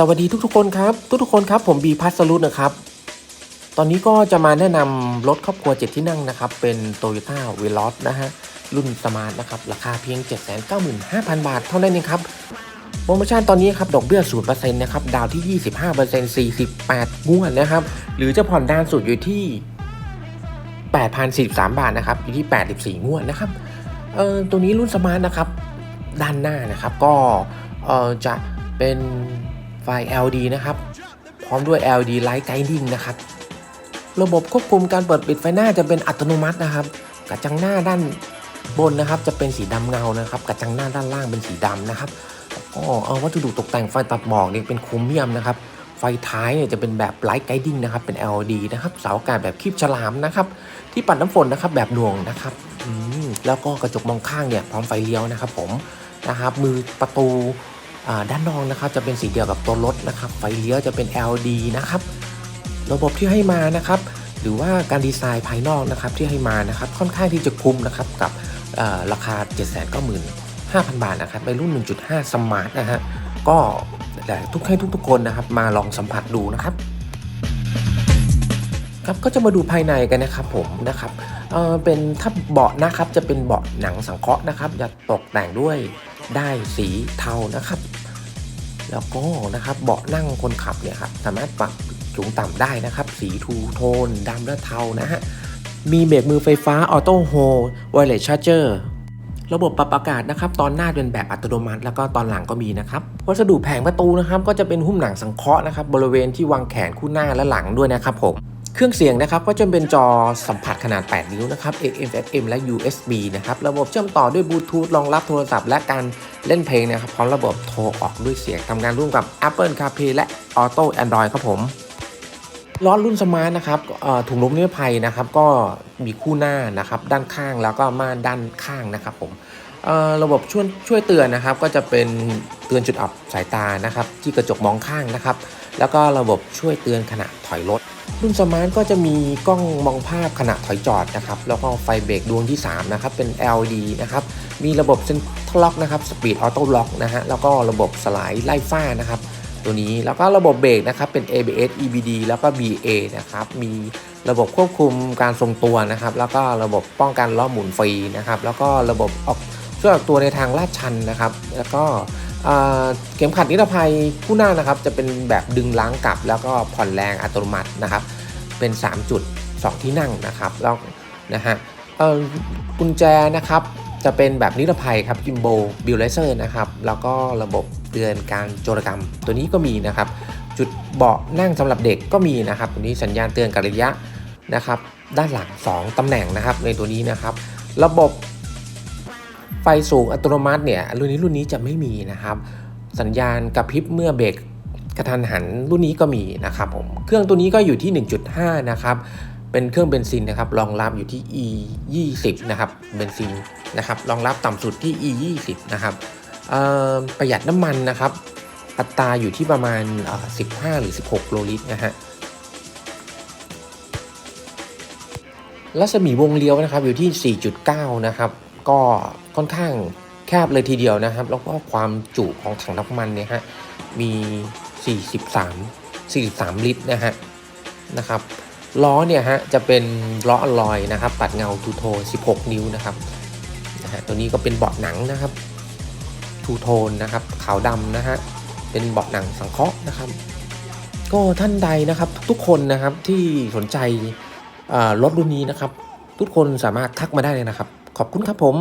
สวัสดีทุกๆคนครับ ทุกๆคนครับ ผมบีพัสรุตนะครับ ตอนนี้ก็จะมาแนะนำรถครอบครัว 7 ที่นั่งนะครับ เป็น Toyota v e l o s นะฮะ รุ่นสมาร์ทนะครับ ราคาเพียง 795,000 บาท เท่านั้นเองครับ โปรโมชั่นตอนนี้ครับ ดอกเบี้ย 0%นะครับ ดาวที่ 25% 48 งวดนะครับ หรือจะผ่อนนานสุดอยู่ที่ 8,043 บาทนะครับ อยู่ที่ 84 งวดนะครับเออตัวนี้รุ่นสมาร์ทนะครับ ด้านหน้านะครับ ก็เอ่อจะเป็น ไฟ LED นะครับ พร้อมด้วย LED Light Guiding นะครับ ระบบควบคุมการเปิดปิดไฟหน้าจะเป็นอัตโนมัตินะครับ กระจังหน้าด้านบนนะครับ จะเป็นสีดำเงานะครับ กระจังหน้าด้านล่างเป็นสีดำนะครับก็เอ่อวัสดุตกแต่งไฟตัดหมอกเนี่ยเป็นโครเมียมนะครับ ไฟท้ายเนี่ยจะเป็นแบบ Light Guiding นะครับ เป็น LED นะครับ เสาอากาศแบบคีบฉลามนะครับ ที่ปัดน้ำฝนนะครับแบบหน่วงนะครับแล้วก็กระจกมองข้างเนี่ยพร้อมไฟเลี้ยวนะครับ ผมนะครับ มือประตู ด้านนอกนะครับจะเป็นสีเดียวกับตัวรถนะครับไฟเลี้ยวจะเป็น LED นะครับระบบที่ให้มานะครับหรือว่าการดีไซน์ภายนอกนะครับที่ให้มานะครับค่อนข้างที่จะคุ้มนะครับกับราคา 795,000 บาทนะครับในรุ่น 1.5 สมาร์ทนะฮะก็แต่ทุกให้ทุกๆคนนะครับมาลองสัมผัสดูนะครับครับก็จะมาดูภายในกันนะครับผมนะครับเออเป็นถ้าเบาะนะครับจะเป็นเบาะหนังสังเคราะห์นะครับจะตกแต่งด้วยได้สีเทานะครับ แล้วก็นะครับเบาะนั่งคนขับเนี่ยครับสามารถปรับสูงต่ำได้นะครับ สีทูโทนดำและเทานะฮะมีเบรกมือไฟฟ้าออโต้โฮไวเลสชาร์เจอร์ระบบปรับอากาศนะครับตอนหน้าเป็นแบบอัตโนมัติ แล้วก็ตอนหลังก็มีนะครับวัสดุแผงประตูนะครับก็จะเป็นหุ้มหนังสังเคราะห์นะครับบริเวณที่วางแขนคู่หน้าและหลังด้วยนะครับผม เครื่องเสียงนะครับก็จะเป็นจอสัมผัสขนาด 8 นิ้วนะครับ AM FM และ USB นะครับ ระบบเชื่อมต่อด้วยบลูทูธรองรับโทรศัพท์และการเล่นเพลงนะครับ พร้อมระบบโทรออกด้วยเสียงทำงานร่วมกับ Apple CarPlay และ Auto Android ครับผมล้อรุ่นสมาร์ทนะครับถุงลมนิรภัยนะครับ ก็มีคู่หน้านะครับด้านข้างแล้วก็ม่านด้านข้างนะครับผมระบบช่วยช่วยเตือนนะครับ ก็จะเป็นเตือนจุดอับสายตานะครับ ที่กระจกมองข้างนะครับ แล้วก็ระบบช่วยเตือนขณะถอยรถ รุ่นสมาร์ทก็จะมีกล้องมองภาพขณะถอยจอดนะครับแล้วก็ไฟเบรกดวงที่3นะครับเป็น LED นะครับมีระบบเซ็นทรัลล็อกนะครับสปีดออโต้ล็อกนะฮะแล้วก็ระบบสไลด์ไล่ฟ้านะครับตัวนี้แล้วก็ระบบเบรกนะครับเป็น ABS EBD แล้วก็ BA นะครับมีระบบควบคุมการทรงตัวนะครับ แล้วก็ระบบป้องกันล้อหมุนฟรีนะครับแล้วก็ระบบออกช่วยออกตัวในทางลาดชันนะครับ แล้วก็ เข็มขัดนิรภัยผู้หน้านะครับ จะเป็นแบบดึงล้างกลับ แล้วก็ผ่อนแรงอัตโนมัตินะครับ เป็น 3 จุด 2 ที่นั่งนะครับแล้วนะฮะกุญแจนะครับจะเป็นแบบนิรภัยครับจิมโบบิลเลเซอร์นะครับแล้วก็ระบบเตือนการโจรกรรม ตัวนี้ก็มีนะครับ จุดเบาะนั่งสำหรับเด็กก็มีนะครับตัวนี้สัญญาณเตือนการระยะนะครับ ด้านหลัง 2ตำแหน่งนะครับในตัวนี้นะครับ ระบบ ไฟสูงอัตโนมัติเนี่ยรุ่นนี้รุ่นนี้จะไม่มีนะครับ สัญญาณกระพริบเมื่อเบรกกระทันหันรุ่นนี้ก็มีนะครับผมเครื่องตัวนี้ก็อยู่ที่ 1.5 นะครับเป็นเครื่องเบนซินนะครับรองรับอยู่ที่ e 20นะครับเบนซินนะครับรองรับต่ำสุดที่ e 20นะครับประหยัดน้ำมันนะครับ อัตราอยู่ที่ประมาณ 15 หรือ 16 โลลิตรนะฮะรัศมีวงเลี้ยวนะครับอยู่ที่ 4.9 นะครับ ก็ค่อนข้างแคบเลยทีเดียวนะครับ แล้วก็ความจุของถังน้ำมันเนี่ยฮะมี 43 43 ลิตรนะฮะนะครับล้อเนี่ยฮะจะเป็นล้ออลอยนะครับปัดเงาทูโทน16 นิ้วนะครับนะฮะตัวนี้ก็เป็นเบาะหนังนะครับทูโทนนะครับขาวดำนะฮะเป็นเบาะหนังสังเคราะห์นะครับ ก็ท่านใดนะครับทุกคนนะครับที่สนใจรถรุ่นนี้นะครับ ทุกคนสามารถทักมาได้เลยนะครับ ขอบคุณครับผม